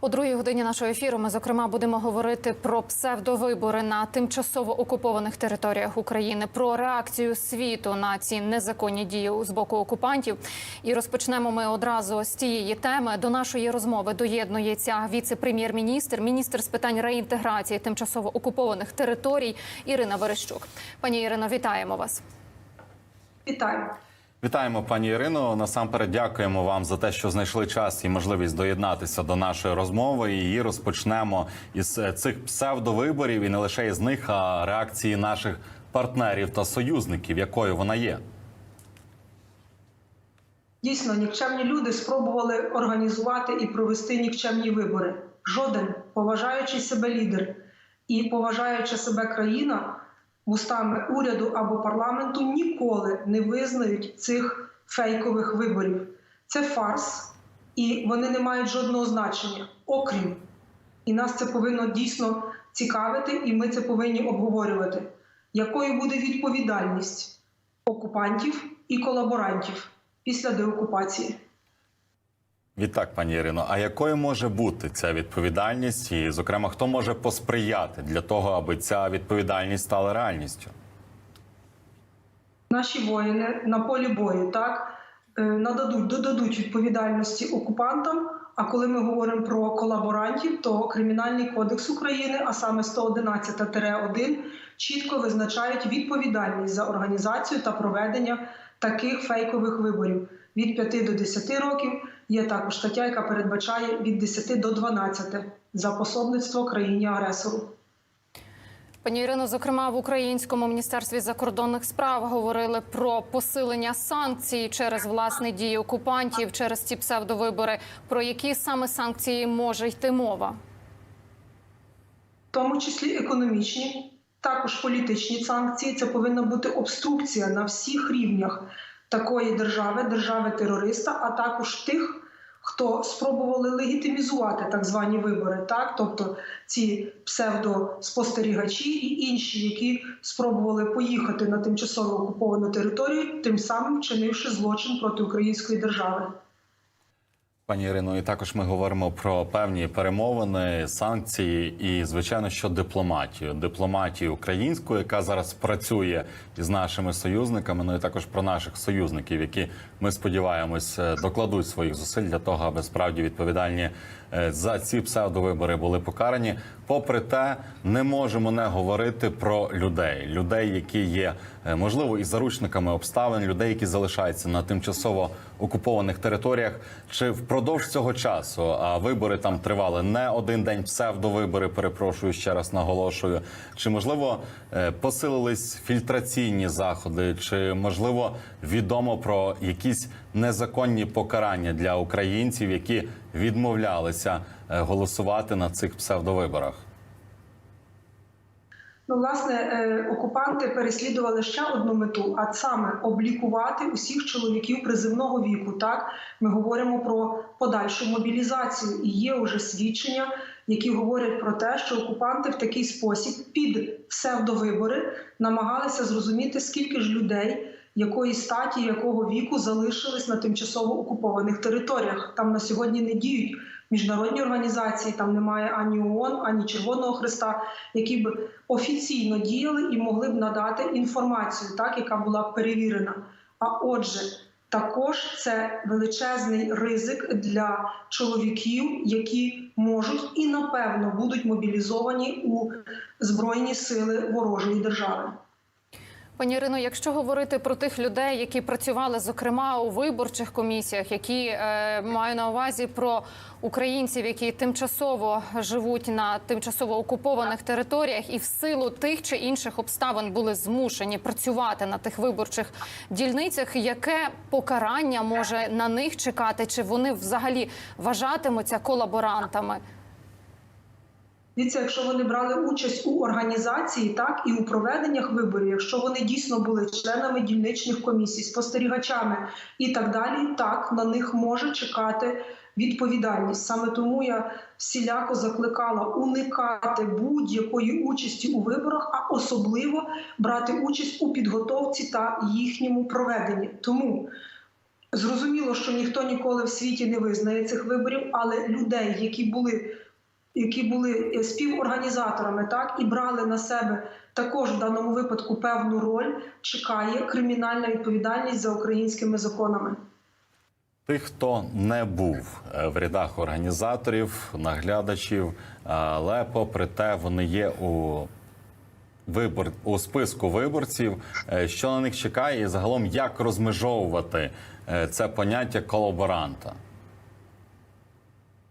У другій годині нашого ефіру ми зокрема будемо говорити про псевдовибори на тимчасово окупованих територіях України, про реакцію світу на ці незаконні дії з боку окупантів. І розпочнемо ми одразу з цієї теми. До нашої розмови доєднується віце-прем'єр-міністр, міністр з питань реінтеграції тимчасово окупованих територій Ірина Верещук. Пані Ірино, вітаємо вас. Вітаю. Вітаємо, пані Ірино. Насамперед дякуємо вам за те, що знайшли час і можливість доєднатися до нашої розмови. Її розпочнемо із е, цих псевдовиборів, і не лише із них, а реакції наших партнерів та союзників, якою вона є. Дійсно, нікчемні люди спробували організувати і провести нікчемні вибори. Жоден поважаючий себе лідер і поважаюча себе країна вустами уряду або парламенту ніколи не визнають цих фейкових виборів. Це фарс, і вони не мають жодного значення, окрім і нас це повинно дійсно цікавити, і ми це повинні обговорювати. Якою буде відповідальність окупантів і колаборантів після деокупації? Відтак, пані Ірино, а якою може бути ця відповідальність, і, зокрема, хто може посприяти для того, аби ця відповідальність стала реальністю? Наші воїни на полі бою так е, нададуть додадуть відповідальності окупантам. А коли ми говоримо про колаборантів, то Кримінальний кодекс України, а саме 111-1, чітко визначають відповідальність за організацію та проведення таких фейкових виборів від 5 до 10 років. Є також стаття, яка передбачає від 10 до 12 за пособництво країні агресору. Пані Ірино, зокрема в українському міністерстві закордонних справ говорили про посилення санкцій через власні дії окупантів через ці псевдовибори. Про які саме санкції може йти мова? в тому числі економічні, також політичні санкції. Це повинна бути обструкція на всіх рівнях такої держави, держави-терориста, а також тих, хто спробували легітимізувати так звані вибори, так тобто ці псевдоспостерігачі і інші, які спробували поїхати на тимчасово окуповану територію, тим самим вчинивши злочин проти української держави. Пані Ірино, і також ми говоримо про певні перемовини, санкції і, звичайно, що дипломатію, дипломатію українську, яка зараз працює із нашими союзниками. Ну і також про наших союзників, які ми сподіваємось е, докладуть своїх зусиль для того, аби справді відповідальні е, за ці псевдовибори були покарані. Попри те, не можемо не говорити про людей, людей, які є можливо і заручниками обставин, людей, які залишаються на тимчасово окупованих територіях. Чи впродовж цього часу а вибори там тривали не один день, псевдовибори, перепрошую ще раз наголошую. Чи можливо е, посилились фільтраційні заходи, чи можливо відомо про якісь незаконні покарання для українців, які відмовлялися е, голосувати на цих псевдовиборах? Ну, власне, е, окупанти переслідували ще одну мету, а саме облікувати усіх чоловіків призивного віку. Так ми говоримо про подальшу мобілізацію, і є вже свідчення, які говорять про те, що окупанти в такий спосіб під псевдовибори намагалися зрозуміти, скільки ж людей. Якої статі, якого віку залишились на тимчасово окупованих територіях? Там на сьогодні не діють міжнародні організації, там немає ані ООН, ані Червоного Христа, які б офіційно діяли і могли б надати інформацію, так яка була перевірена. А отже, також це величезний ризик для чоловіків, які можуть і напевно будуть мобілізовані у збройні сили ворожої держави. Пані Ірино, якщо говорити про тих людей, які працювали зокрема у виборчих комісіях, які е, маю на увазі про українців, які тимчасово живуть на тимчасово окупованих територіях, і в силу тих чи інших обставин були змушені працювати на тих виборчих дільницях, яке покарання може на них чекати? Чи вони взагалі вважатимуться колаборантами? Дивіться, якщо вони брали участь у організації, так і у проведеннях виборів, якщо вони дійсно були членами дільничних комісій, спостерігачами і так далі, так на них може чекати відповідальність. Саме тому я всіляко закликала уникати будь-якої участі у виборах, а особливо брати участь у підготовці та їхньому проведенні. Тому Зрозуміло, що ніхто ніколи в світі не визнає цих виборів, але людей, які були, які були е, співорганізаторами, так і брали на себе також в даному випадку певну роль, чекає кримінальна відповідальність за українськими законами. Тих, хто не був е, в рядах організаторів, наглядачів, але попри те, вони є у вибор у списку виборців. Е, Що на них чекає, і загалом як розмежовувати це поняття колаборанта?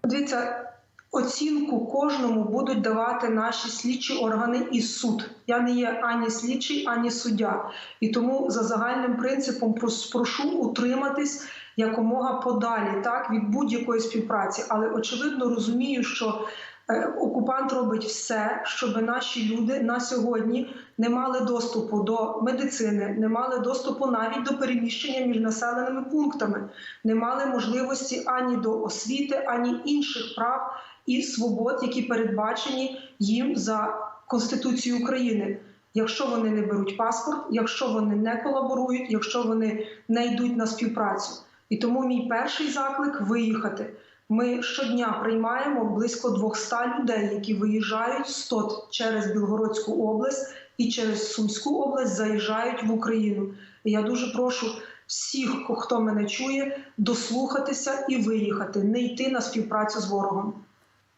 Дивіться, оцінку кожному будуть давати наші слідчі органи і суд. Я не є ані слідчий, ані суддя. І тому за загальним принципом прошу утриматись якомога подалі так від будь-якої співпраці. Але очевидно розумію, що е, окупант робить все, щоб наші люди на сьогодні не мали доступу до медицини, не мали доступу навіть до переміщення між населеними пунктами, не мали можливості ані до освіти, ані інших прав і свобод, які передбачені їм за Конституцією України. Якщо вони не беруть паспорт, якщо вони не колаборують, якщо вони не йдуть на співпрацю. І тому мій перший заклик виїхати. Ми щодня приймаємо близько 200 людей, які виїжджають з ТОТ через Білгородську область і через Сумську область заїжджають в Україну. І я дуже прошу всіх, хто мене чує, дослухатися і виїхати, не йти на співпрацю з ворогом.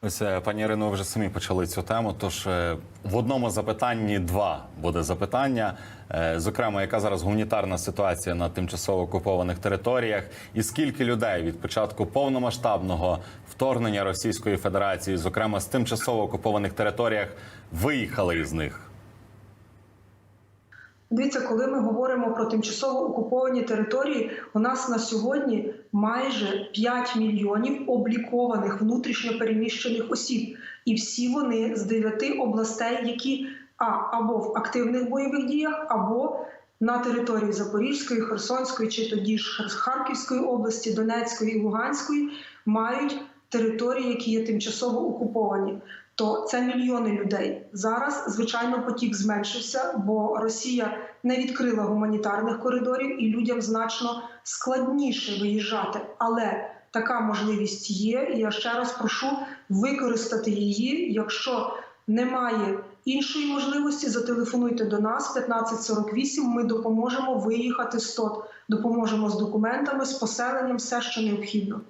Ось е, пані Ірино, вже самі почали цю тему. Тож е, в одному запитанні два буде запитання. Е, Зокрема, яка зараз гуманітарна ситуація на тимчасово окупованих територіях, і скільки людей від початку повномасштабного вторгнення Російської Федерації, зокрема з тимчасово окупованих територіях, виїхали із них? Дивіться, коли ми говоримо про тимчасово окуповані території, у нас на сьогодні майже 5 мільйонів облікованих внутрішньо переміщених осіб, і всі вони з 9 областей, які а або в активних бойових діях, або на території Запорізької, Херсонської чи тоді ж Харківської області, Донецької і Луганської мають території, які є тимчасово окуповані. То це мільйони людей. Зараз, звичайно, потік зменшився, бо Росія не відкрила гуманітарних коридорів, і людям значно складніше виїжджати. Але така можливість є. І я ще раз прошу використати її. Якщо немає іншої можливості, зателефонуйте до нас 1548, Ми допоможемо виїхати з ТОТ, допоможемо з документами, з поселенням, все, що необхідно.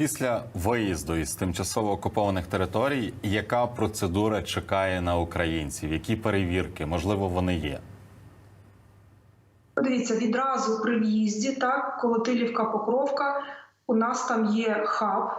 Після виїзду із тимчасово окупованих територій, яка процедура чекає на українців? Які перевірки? Можливо, вони є? Подивіться, відразу при в'їзді, так, Колотилівка, Покровка, у нас там є хаб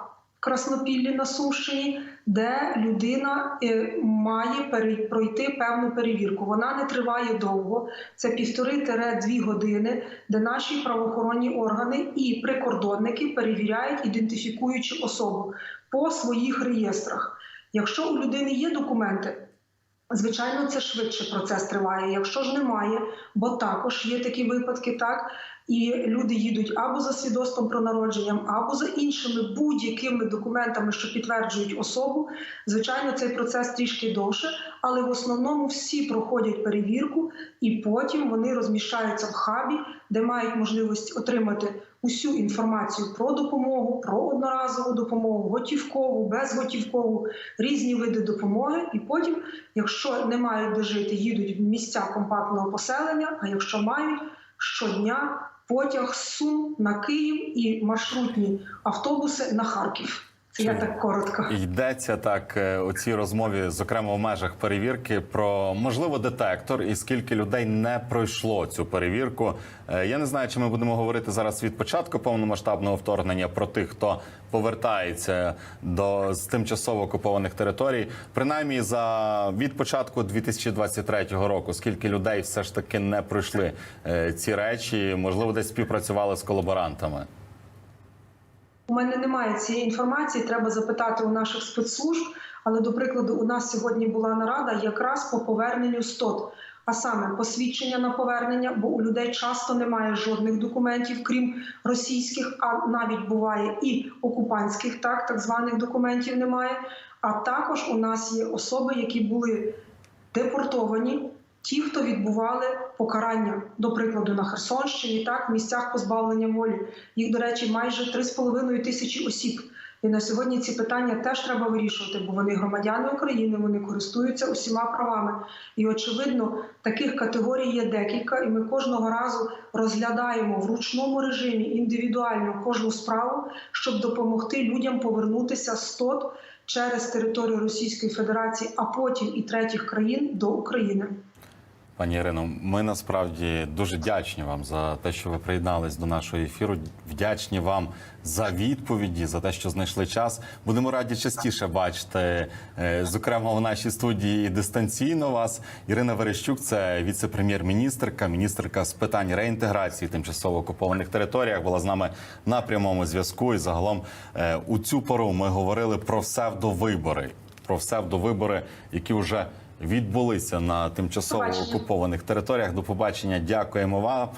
Краснопіллі на Сумщині, де людина е, має пройти певну перевірку. Вона не триває довго, це півтори-дві години, де наші правоохоронні органи і прикордонники перевіряють, ідентифікуючи особу по своїх реєстрах. Якщо у людини є документи, Звичайно, це швидше процес триває. Якщо ж немає, бо також є такі випадки, так і люди їдуть або за свідоцтвом про народженням, або за іншими будь-якими документами, що підтверджують особу. Звичайно, цей процес трішки довше, але в основному всі проходять перевірку, і потім вони розміщаються в хабі, де мають можливість отримати усю інформацію про допомогу, про одноразову допомогу, готівкову, безготівкову, різні види допомоги. І потім, якщо не мають де жити, їдуть в місця компактного поселення. А якщо мають щодня потяг Сум на Київ і маршрутні автобуси на Харків. Це я так коротко. Йдеться так е, у цій розмові, зокрема в межах перевірки, про можливо детектор і скільки людей не пройшло цю перевірку. Е, Я не знаю, чи ми будемо говорити зараз від початку повномасштабного вторгнення про тих, хто повертається до з тимчасово окупованих територій. Принаймні за від початку 2023 року, скільки людей все ж таки не пройшли е, ці речі, можливо, десь співпрацювали з колаборантами. У мене немає цієї інформації, треба запитати у наших спецслужб. Але, до прикладу, у нас сьогодні була нарада якраз по поверненню СТОТ, а саме посвідчення на повернення, бо у людей часто немає жодних документів, крім російських, а навіть буває і окупантських, так так званих документів немає. А також у нас є особи, які були депортовані ті, хто відбували покарання, до прикладу, на Херсонщині, так, в місцях позбавлення волі. Їх, до речі, майже 3,5 тисячі осіб. І на сьогодні ці питання теж треба вирішувати, бо вони громадяни України, вони користуються усіма правами. І очевидно, таких категорій є декілька, і ми кожного разу розглядаємо в ручному режимі індивідуально кожну справу, щоб допомогти людям повернутися з ТОТ через територію Російської Федерації, а потім і третіх країн до України. Пані Ірино, ми насправді дуже вдячні вам за те, що ви приєднались до нашого ефіру. Вдячні вам за відповіді, за те, що знайшли час. Будемо раді частіше бачити, е, зокрема в нашій студії і дистанційно вас. Ірина Верещук, це віце-прем'єр-міністрка, міністерка з питань реінтеграції тимчасово окупованих територіях. Була з нами на прямому зв'язку. І загалом е, у цю пору ми говорили про псевдовибори, про псевдовибори, які вже відбулися на тимчасово окупованих територіях. До побачення. Дякуємо вам.